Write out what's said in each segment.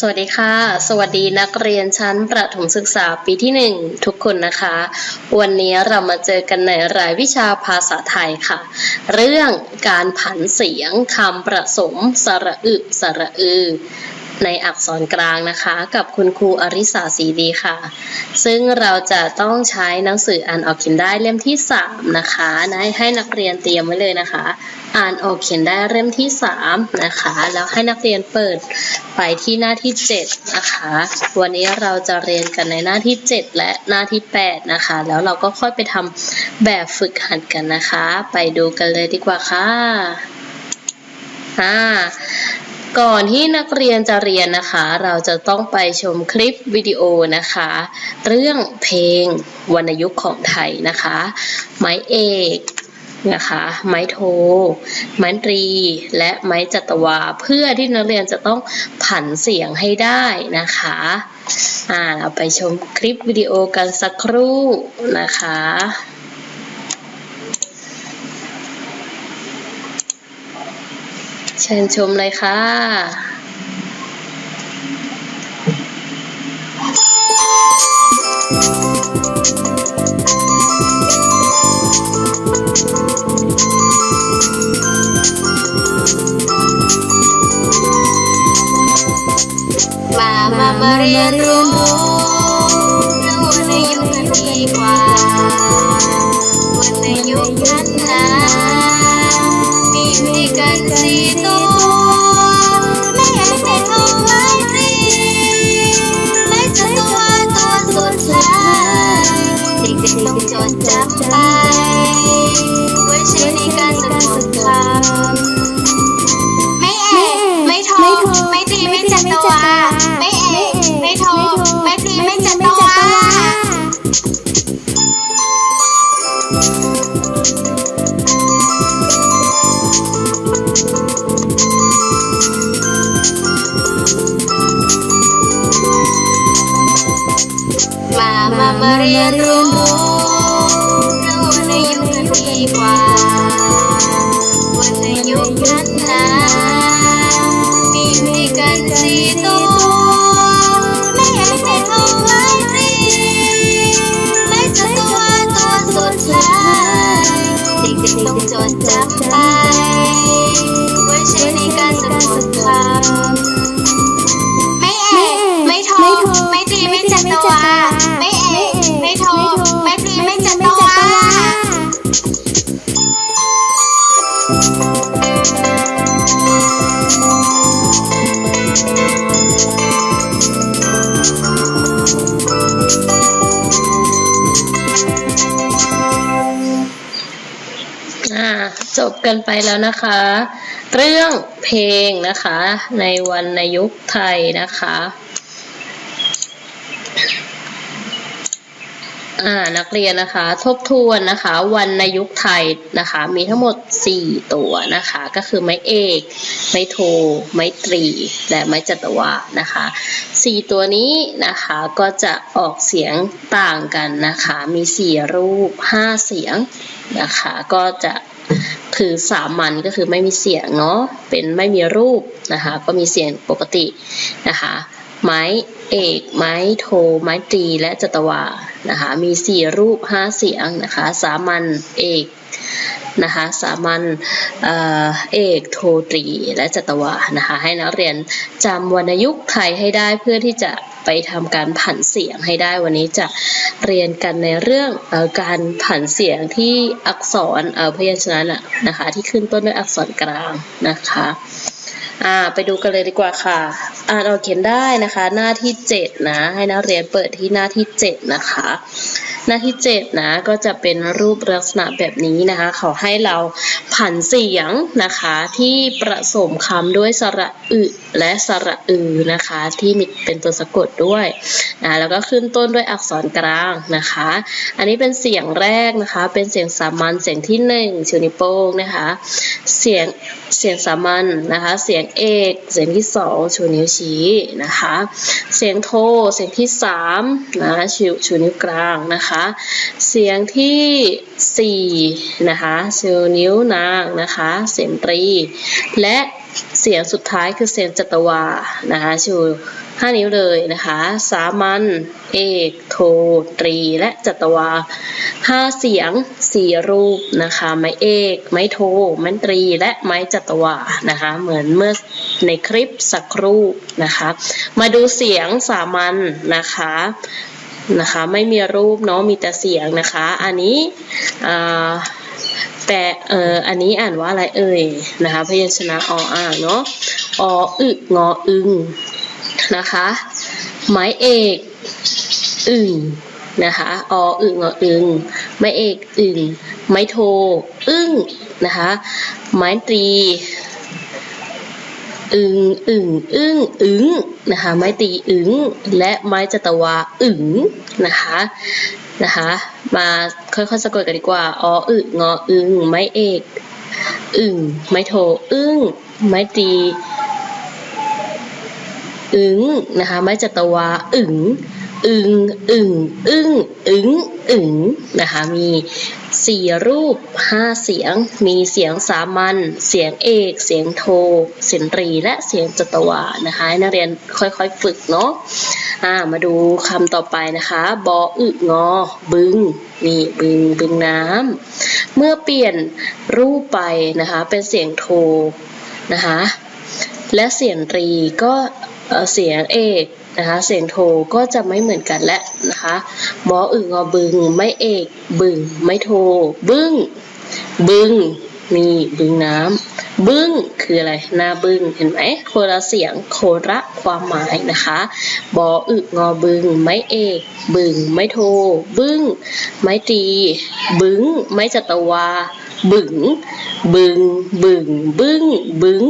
สวัสดีค่ะ สวัสดีนักเรียนชั้นประถมศึกษาปีที่ 1 ทุกคนนะคะ วันนี้เรามาเจอกันในรายวิชาภาษาไทยค่ะ เรื่องการผันเสียงคำประสมสระอึสระอือ ในอักษรกลางนะคะ กับคุณครูอริสาสีดีค่ะ ซึ่งเราจะต้องใช้หนังสืออ่านออกเขียนได้เล่มที่ 3 นะคะนะให้นักเรียนเตรียมไว้เลยนะคะ อ่านออกเขียนได้เล่มที่ 3 นะคะ แล้วให้นักเรียนเปิดไปที่หน้าที่ 7 นะคะ วันนี้เราจะเรียนกันในหน้าที่ 7 และหน้าที่ 8 นะคะ แล้วเราก็ค่อยไปทำแบบฝึกหัดกันนะคะ ไปดูกันเลยดีกว่าค่ะอ่า ก่อนที่นักเรียนจะเรียนนะคะ เราจะต้องไปชมคลิปวิดีโอนะคะ เรื่องเพลงวรรณยุกต์ของไทยนะคะ ไม้เอกนะคะ ไม้โท ไม้ตรี และไม้จัตวา เพื่อที่นักเรียนจะต้องผันเสียงให้ได้นะคะ อ่า เราไปชมคลิปวิดีโอกันสักครู่นะคะ เชิญชมเลยค่ะ ม อ่าจบกันไปแล้วนะคะ เรื่องเพลงนะคะ ในวรรณยุกต์ไทยนะคะอ่านักเรียนนะคะ ทบทวนนะคะวรรณยุกต์ไทยนะคะ มีทั้งหมด 4 ตัวนะคะ ก็คือไม้เอก ไม้โท ไม้ตรี และไม้จัตวานะคะ 4 ตัวนี้นะคะก็จะออกเสียงต่างกันนะคะ มี 4 รูป 5 เสียงนะคะ ก็จะ คือสามัญก็คือไม่มีเสียงเนาะเป็นไม่มีรูปนะคะก็มีเสียงปกตินะคะไม้เอก ไม้โท ไม้ตรี และจัตวานะคะมีสี่รูปห้าเสียงนะคะ สามัญ เอก นะคะสามัญเอเอกโทตรีและจัตวานะคะให้นักเรียนจำวรรณยุกต์ไทยให้ได้เพื่อที่จะไปทำการผันเสียงให้ได้วันนี้จะเรียนกันในเรื่องออการผันเสียงที่อักษรเพยัญชนะนะนะคะที่ขึ้นต้นด้วยอักษรกลางนะคะอ่าไปดูกันเลยดีกว่าค่ะ อ่านออกเขียนได้นะคะ หน้าที่ 7 นะ ให้นักเรียนเปิดที่หน้าที่ 7 นะคะ หน้าที่7นะก็จะเป็นรูปลักษณะแบบนี้นะคะเขาให้เราผันเสียงนะคะที่ประสมคำด้วยสระอึและสระอือนะคะที่มีเป็นตัวสะกดด้วยนะแล้วก็ขึ้นต้นด้วยอักษรกลางนะคะ อันนี้เป็นเสียงแรกนะคะ เป็นเสียงสามัญเสียงที่หนึ่งชูนิโป้งนะคะเสียงเสียงสามัญนะคะ เสียงเอกเสียงที่สองชูนิ้วชี้นะคะ เสียงโทเสียงที่สามนะชูชูนิ้วกลางนะคะเสียงที่สี่นะคะชูนิ้วนางนะคะ เสียงตรี และเสียงสุดท้ายคือเสียงจัตวานะคะชูห้านิ้วเลยนะคะ สามัญ เอก โท ตรี และจัตวาห้าเสียงสี่รูปนะคะ ไม้เอก ไม้โท ไม้ตรี และไม้จัตวานะคะ เหมือนเมื่อในคลิปสักครู่นะคะ มาดูเสียงสามัญนะคะ นะคะ ไม่มีรูปเนาะมีแต่เสียงนะคะ อันนี้แต่เอออันนี้อ่านว่าอะไรเอ่ยนะคะ พยัญชนะออ่างเนาะออึงออึงนะคะไม้เอกอึ่งนะคะออึงออึงไม้เอกอึ่งไม้โท อึ้งนะคะ ไม้ตรี อึงอึ่งอึ้งอึงนะคะไม้ตีอึงและไม้จัตวาอึงนะคะนะคะมาค่อยๆสะกดกันดีกว่าออึงออึงไม้เอกอึ่งไม้โทอึ้งไม้ตีอึงนะคะไม้จัตวาอึงอึงอึ่งอึ้งอึงอึงนะคะมี สี่รูปห้าเสียง มีเสียงสามัญ เสียงเอก เสียงโท เสียงตรี และเสียงจัตวานะคะ นักเรียนค่อยๆฝึกเนาะอ่ามาดูคำต่อไปนะคะ บออึงอ บึง นี่บึงบึงน้ำ เมื่อเปลี่ยนรูปไปนะคะ เป็นเสียงโทนะคะ และเสียงตรีก็เสียงเอก นะคะเสียงโทก็จะไม่เหมือนกันและนะคะบออึงอบึงไม่เอกบึงไม่โท บึ้งบึงนี่บึงน้ำบึ้งคืออะไรหน้าบึ้งเห็นไหมโคนละเสียงโคนละความหมายนะคะบออึงอบึงไม่เอกบึงไม่โท บึ้งไม้ตรีบึ้งไม้จัตวา บึงบึงบึงบึ้งบึง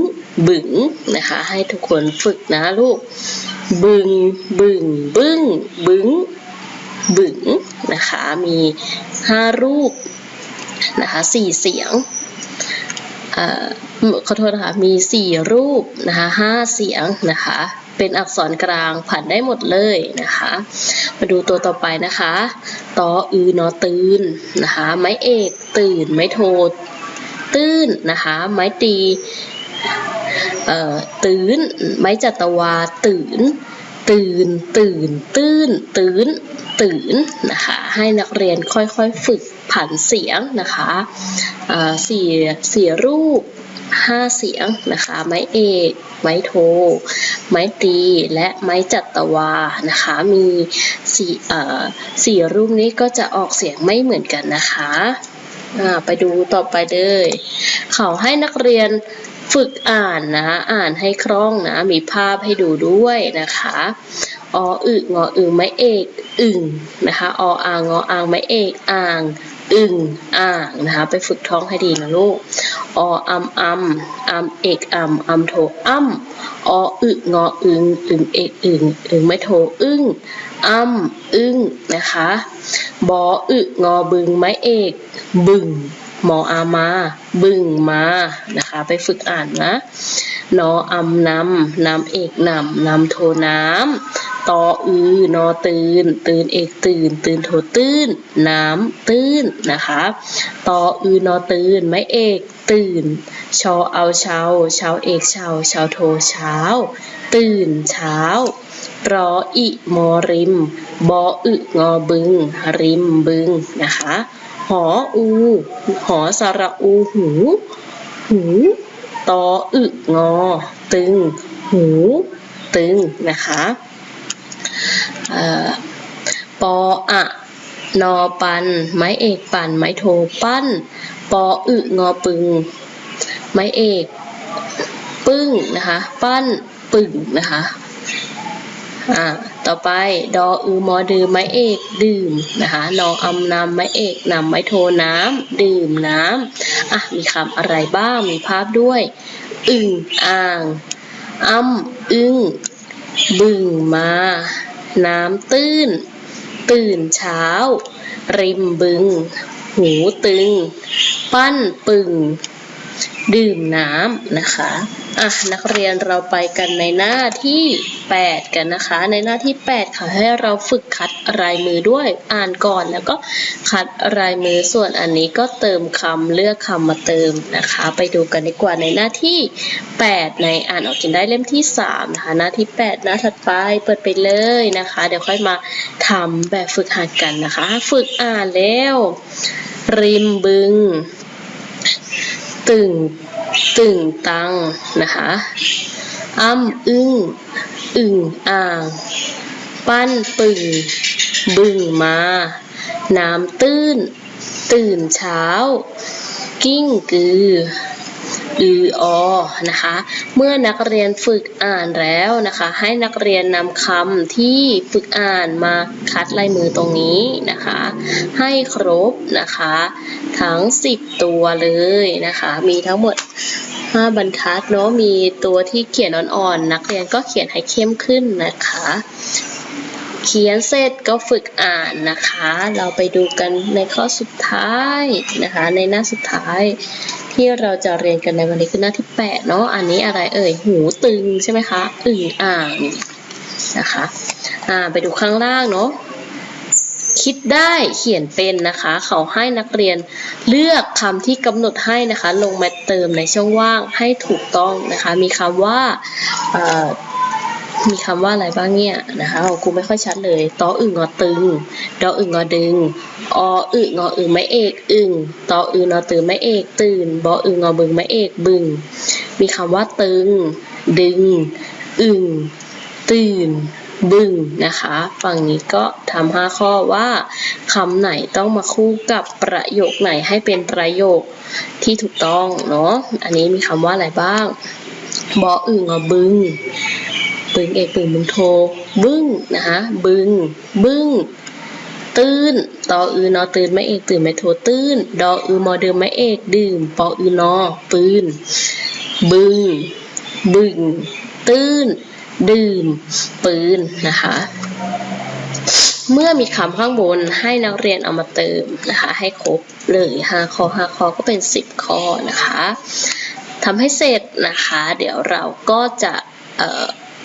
บึงนะคะ ให้ทุกคนฝึกนะลูก บึง บึง บึ้ง บึ้ง บึงนะคะ มีห้ารูปนะคะสี่เสียงเอ่อขอโทษนะคะ มีสี่รูปนะคะห้าเสียงนะคะ เป็นอักษรกลางผ่านได้หมดเลยนะคะ มาดูตัวต่อไปนะคะ ตออือนอตื่นนะคะ ไม้เอกตื่น ไม้โทตื้นนะคะ ไม้ตี ตื่น ไม้จัตวา ตื่น ตื่น ตื่น ตื้นตื้นตื่น นะคะ ให้นักเรียนค่อยๆฝึกผันเสียงนะคะเสี่สี่รูปห้าเสียงนะคะ ไม้เอก ไม้โท ไม้ตี และไม้จัตวา นะคะ มีสี่เอ่อสี่รูปนี้ก็จะออกเสียงไม่เหมือนกันนะคะ ไปดูต่อไปเลย เขาให้นักเรียน ฝึกอ่านนะ อ่านให้คล่องนะ มีภาพให้ดูด้วยนะคะออึงออึงไม้เอกอึ่งนะคะออ่างงออ่างไม้เอกอ่างอึ่งอ่างนะคะ ไปฝึกท้องให้ดีนะลูกออัมอัมอัมเอกอัมอัมโทอัมออึงออึงอึงเอกอึงอึงไม่โทอึ้งอัมอึ้งนะคะบออึงอบึงไม้เอกบึง มออามา บึงมานะคะ ไปฝึกอ่านนะนออำนำนำเอกนำนำโทน้ำตออือนอตื่น ตื่นเอกตื่น ตื่นโทตื้นน้ำตื้นนะคะตออือนอตื่นไม่เอกตื่น ชอเอาเช้าเช้าเอกเช้าเช้าโทเช้า ตื่นเช้ารออิมอริมบออึงอบึง ริมบึงนะคะ หออู หอสระอูหู หูตออึงอ ตึง หู ตึง นะคะปออะนอปัน ไม้เอกปัน ไม้โทปั้น ปออึงอปึง ไม้เอก ปึ้งนะคะ ปั้น ปึ่งนะคะ อ่าต่อไปดออือมอดือไม้เอกดื่มนะคะนออำนำไม้เอกนำไม้โทน้ำดื่มน้ำอะมีคำอะไรบ้างมีภาพด้วยอึ่งอ่างอ้ำอึ้งบึ่งมา น้ำตื้น ตื่นเช้า ริมบึง หูตึง ปั้นปึ่ง ดื่มน้ำนะคะอะนักเรียนเราไปกันในหน้าที่ 8 กันนะคะ ในหน้าที่ 8 ค่ะให้เราฝึกคัดรายมือด้วยอ่านก่อนแล้วก็คัดรายมือส่วนอันนี้ก็เติมคำเลือกคำมาเติมนะคะ ไปดูกันดีกว่าในหน้าที่ 8 ในอ่านออกเขียนได้เล่มที่3นะคะหน้าที่ 8 หน้าถัดไปเปิดไปเลยนะคะ เดี๋ยวค่อยมาทำแบบฝึกหัดกันนะคะ ฝึกอ่านแล้ว ริมบึง ตึงตึงตังนะคะอ้ำอึ้งอึ่งอ่าง ปั้นปึ่งบึงมา น้ำตื้น ตื่นเช้า กิ้งกือ อืออนะคะ เมื่อนักเรียนฝึกอ่านแล้วนะคะ ให้นักเรียนนำคำที่ฝึกอ่านมาคัดลายมือตรงนี้นะคะ ให้ครบนะคะ ทั้ง 10 ตัวเลยนะคะ มีทั้งหมด 5 บรรทัดเนาะมีตัวที่เขียนอ่อนๆนักเรียนก็เขียนให้เข้มขึ้นนะคะ เขียนเสร็จก็ฝึกอ่านนะคะ เราไปดูกันในข้อสุดท้ายนะคะ ในหน้าสุดท้าย ที่เราจะเรียนกันในวันนี้คือหน้าที่ 8 เนาะ อันนี้อะไรเอ่ย หูตึงใช่ไหมคะ อึ่งอ่างนะคะ อ่า ไปดูข้างล่างเนาะ คิดได้เขียนเป็นนะคะ เขาให้นักเรียนเลือกคำที่กำหนดให้นะคะ ลงมาเติมในช่องว่างให้ถูกต้องนะคะ มีคำว่า มีคำว่าอะไรบ้างเนี่ยนะคะของครูไม่ค่อยชัดเลยตออึ่งงอตึงดออึ่งงอดึงออึงออึงไม่เอกอึงตออึงนอตื่นไม่เอกตื่นบออึงงอบึงไม่เอกบึง มีคำว่าตึง ดึง อึงตื่นบึงนะคะฝั่งนี้ก็ทำห้าข้อว่าคำไหนต้องมาคู่กับประโยคไหนให้เป็นประโยคที่ถูกต้องเนาะอันนี้มีคำว่าอะไรบ้างบออึงอบึง บึงเอกบึงบึงโท บึ้งนะคะบึง บึ้ง ตื้นตออือนอตื่นไม่เอกตื่นไม่โทตื้น ดออือมอเดิมไม่เอกดื่มปออือนอปืน บึง บึง ตื้น ดื่ม ปืนนะคะเมื่อมีคำข้างบนให้นักเรียนเอามาเติมนะคะให้ครบเลย5ข้อ5ข้อก็เป็น 10 ข้อนะคะทำให้เสร็จนะคะ เดี๋ยวเราก็จะ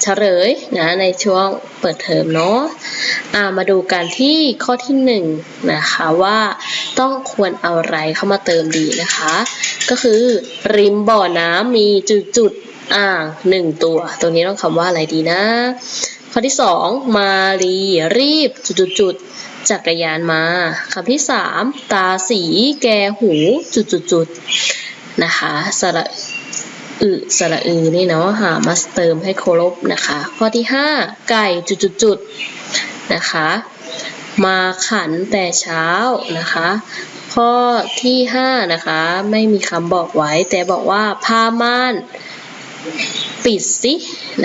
เอ่อเฉลยนะในช่วงเปิดเทอมเนาะอ่ามาดูกันที่ข้อที่หนึ่งนะคะว่าต้องควรเอาอะไรเข้ามาเติมดีนะคะ ก็คือริมบ่อน้ำมีจุดๆอ่างหนึ่งตัวตัวนี้ต้องคำว่าอะไรดีนะ ข้อที่สองมาลีรีบจุดๆจักรยานมาคำที่สามตาสี แกหู จุดๆๆนะคะสระ อึ สระอือนี่เนาะหามาเติมให้ครพนะคะ ข้อที่ห้าไก่จุดๆนะคะ มาขันแต่เช้านะคะ ข้อที่ห้านะคะ ไม่มีคำบอกไว้ แต่บอกว่าผ้าม่านปิดสิ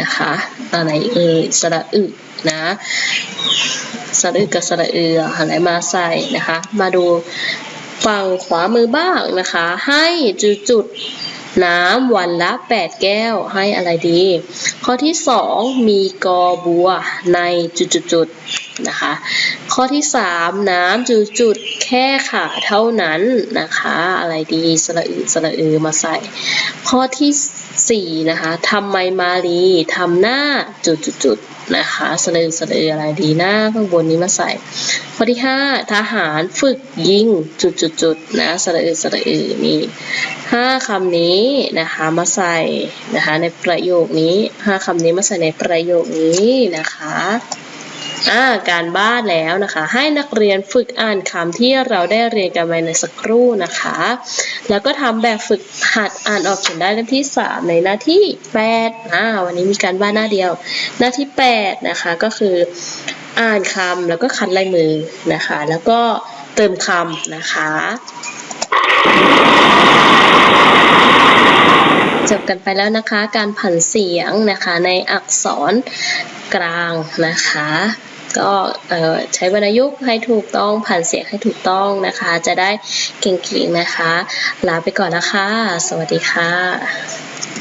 นะคะ อะไรเอ่ยสระอึนะสระอึกับสระเอือหาอะไรมาใส่นะคะ มาดูฝั่งขวามือบ้างนะคะ ให้จุดจุด น้ำวันละ 8 แก้วให้อะไรดี ข้อที่ 2 มีกอบัวในจุดๆนะคะ ข้อที่ 3 น้ำจุดๆแค่ขาเท่านั้นนะคะ อะไรดีสระอึสระเอือมาใส่ ข้อที่ สี่นะคะทำไมมาลีทำหน้าจุดจุดจุดๆนะคะสะลือสะลืออะไรดีหน้าข้างบนนี้มาใส่ ข้อที่ห้าทหารฝึกยิงจุดจุดจุดๆนะสะลือสะลือมีห้าคำนี้นะคะมาใส่นะคะในประโยคนี้ห้าคำนี้มาใส่ในประโยคนี้นะคะ การบ้านแล้วนะคะ ให้นักเรียนฝึกอ่านคำที่เราได้เรียนกันไปในสักครู่นะคะ แล้วก็ทำแบบฝึกหัดอ่านออกเขียนได้เล่มที่ 3 ในหน้าที่8อ่าวันนี้มีการบ้านหน้าเดียว หน้าที่8นะคะก็คืออ่านคำแล้วก็คัดลายมือนะคะ แล้วก็เติมคำนะคะ จบกันไปแล้วนะคะ การผันเสียงนะคะในอักษรกลางนะคะ ก็ใช้วรรณยุกต์ให้ถูกต้องผ่านเสียงให้ถูกต้องนะคะ จะได้เก่งๆนะคะ ลาไปก่อนนะคะ สวัสดีค่ะ